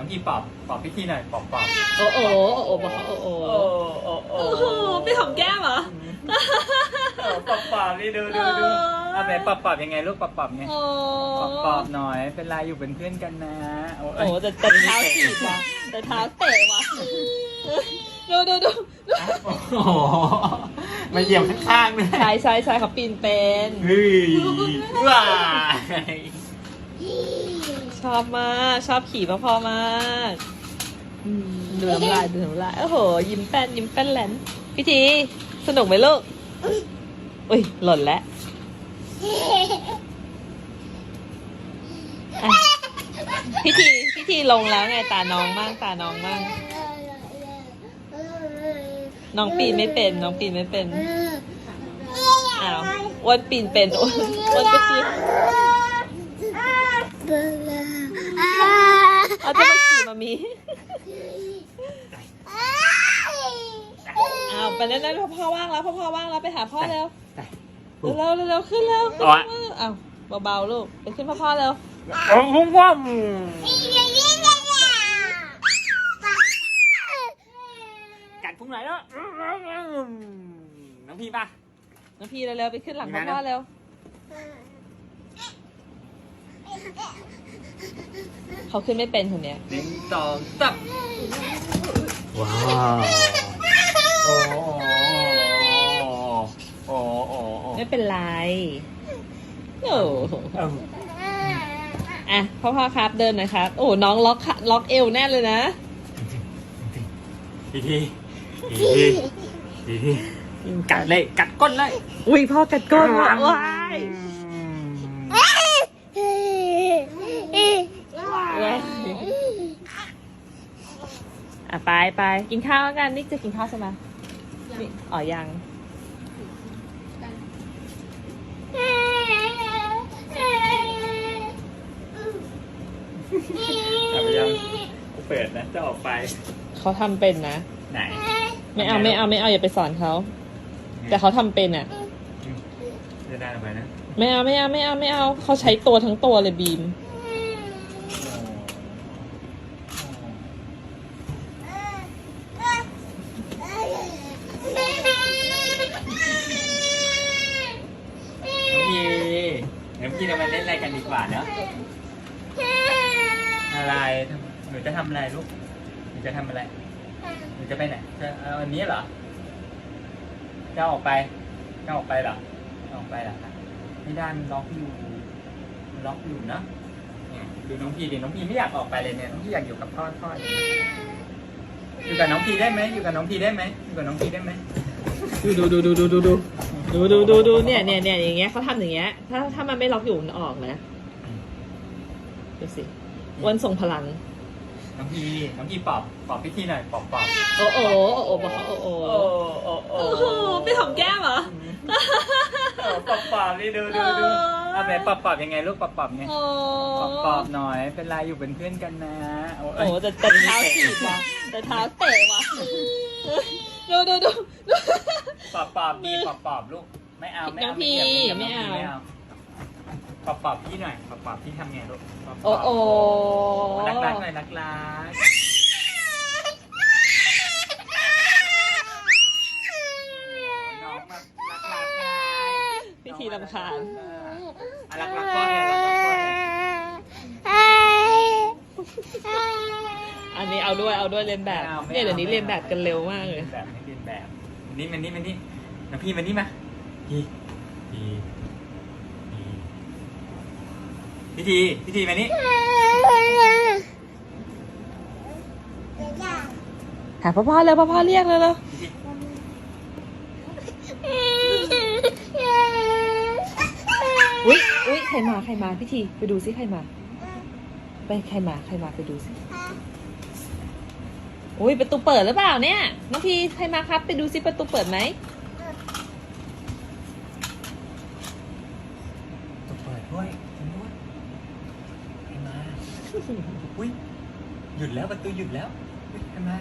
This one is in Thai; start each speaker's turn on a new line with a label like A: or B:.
A: น้องพี่ปอบปอบพี่ทีหน่อยปอบปอบ
B: โอ้โหโอ้โหบอกเขาโอ้โห
A: โอ้โอ้
B: โอ้โหไปหอมแก้มเหรอ
A: เออปอบปอบนี่ดูดูดู
B: เออ
A: เอาไหนปอบปอบยังไงลูกปอบปอบไง
B: โอ้
A: ปอบปอบหน่อยเป็นไรอยู่เป็นเพื่อนกันนะโอ้
B: โอ้โหแต่แต่เท้าถีบว่ะแต่เท้าเตะว่ะดูดูดูดู
A: โอ้โหมาเหยียบข้างๆด้วย
B: ใช่ใช่ใช่เขาปีนเป็น
A: เฮ้ยว้าย
B: ชอบมาก ชอบขี่พ่อพ่อมากอืมดูน้ำลายดูน้ำลายโอ้โห ยิ้มแป้นยิ้มแป้นแหลนพี่ที สนุกไหมลูกอุ้ย หล่นแล้วอะพี่ทีพี่ทีลงแล้วไงตาน้องบ้างตาน้องบ้างน้องปีนไม่เป็นน้องปีนไม่เป็นอ้าวอ้วนปีนเป็นอ้วนอ้วนก็คือ เอาจะมาขี่มามีอ้าวไปแล้วนะพ่อว่างแล้วพ่อพ่อว่างแล้วไปหาพ่อเร็วเร็วเร็วเร็วขึ้นเร็วขึ้น
A: เอาอะ
B: เร็วอ้าวเบาๆลูกไปขึ้นพ่อพ่อเร็ว
A: โอ้โหว้าวกัดพุงไหนแล้วน้องพี่ป่ะ
B: น้องพี่เร็วๆไปขึ้นหลัง
A: มี
B: พ่อ
A: ไหม
B: พ่อ
A: นะ
B: เร็ว เขาขึ้นไม่เป็นคนเนี้ย
A: หนึ่งสองสามว้าวโอ้โหโอ้โหโอ้โห
B: ไม่เป็นไรโอ้โห
A: เอ้า
B: อะพ่อพ่อครับเดินหน่อยครับ โอ้น้องล็อกขาล็อกเอวแน่นเลยนะ
A: ดีทีดีทีดีทีกัดเลย กัดก้นเลย
B: อุ้ยพ่อกัดก้นว่ะว้าย อะไปไปกินข้าวกันนี่จะกินข้าวใช่ไหมนี่อ๋อยัง
A: กลับไปยังกูเปิดนะ จะออกไป
B: เขาทำเป็นนะ
A: ไหน
B: ไม่เอาไม่เอาไม่เอาอย่าไปสอนเขา แต่เขาทำเป็นอะ
A: จะได้ออกไปนะ
B: ไม่เอาไม่เอาไม่เอาไม่เอาเขาใช้ตัวทั้งตัวเลยบีม
A: น้องพี่น้องพี่เรามาเล่นอะไรกันดีกว่าเนาะอะไรทำหนูจะทำอะไรลูกหนูจะทำอะไรหนูจะไปไหนจะเอาอันนี้เหรอจะออกไปจะออกไปเหรอจะออกไปเหรอคะไม่ได้มันล็อกอยู่มันล็อกอยู่เนอะเนี่ยดูน้องพี่ดิน้องพี่ไม่อยากออกไปเลยเนี่ยน้องพี่อยากอยู่กับพ่อพ่ออยู่อยู่กับน้องพี่ได้ไหมอยู่กับน้องพี่ได้ไหมอยู่กับน้องพี่ได้ไหม
B: ดูดูดูดูดูดู ดูดูดูดูดูเนี่ยเนี่ยเนี่ยอย่างเงี้ยเขาทำอย่างเงี้ย ถ้าถ้ามันไม่ล็อกอยู่มันออกนะดูสิอ้วันส่งพลัง
A: น้องพี่น้องพี่ปอบปอบพี่ทีหน่อยปอบปอบ
B: โอ้โหโอ้โหบอกเขาโอ้โห
A: โอ้โอ้
B: โอ้โหไปหอมแก้มเหรอ
A: ปอบปอบนี่ดูดูดูเอาไหนปอบปอบยังไงลูกปอบปอบไง
B: โอ้
A: ปอบปอบหน่อย เป็นไรอยู่เป็นเพื่อนกันนะ โอ้
B: โอ้โหแต่แต่เท้าถีบว่ะแต่เท้าเตะว่ะ ดูดูดูดู
A: ปอบปอบดีปอบปอบลูก ไม่เอาไม่เอา
B: น้องพี่
A: เหยียบ
B: ไม่เอา
A: ไม่เอาปอบปอบพี่หน่อยปอบปอบพี่ทำไงลูกปอบป
B: โอ้
A: อบ
B: โห
A: รักรักหน่อยรักรักน้องมารักรักไง
B: พิธีรำคาญ
A: อะรักรักพ่อเนี่ยรักรักพ่อเนี่ย
B: อันนี้เอาด้วยเอาด้วยเรียนแบบ
A: ไม่เอาไม่
B: เนี่ย
A: เอา
B: เดี๋ยวนี้เรียนแบบกันเร็วมากเลย
A: แบบไม่เรียนแบบนี่มันนี่มันนี่น้ำพี่มันนี่มาพี่พี่พี่ทีพี่ทีมานี่
B: หาพ่อพ่อเร็วพ่อพ่อเรียกเลยเร็ว
A: พี่ที
B: อุ้ยอุ้ยใครมาใครมาพิธีไปดูซิใครมา ไปใครมาใครมาไปดูซิ อุ้ยประตูเปิดหรือเปล่าเนี่ยน้องพีใครมาครับไปดูซิประตูเปิดไหม
A: ต้องเปิดด้วยจริงด้วยใครมาอุ้ยหยุดแล้วประตูหยุดแล้วอุ้ยใครมา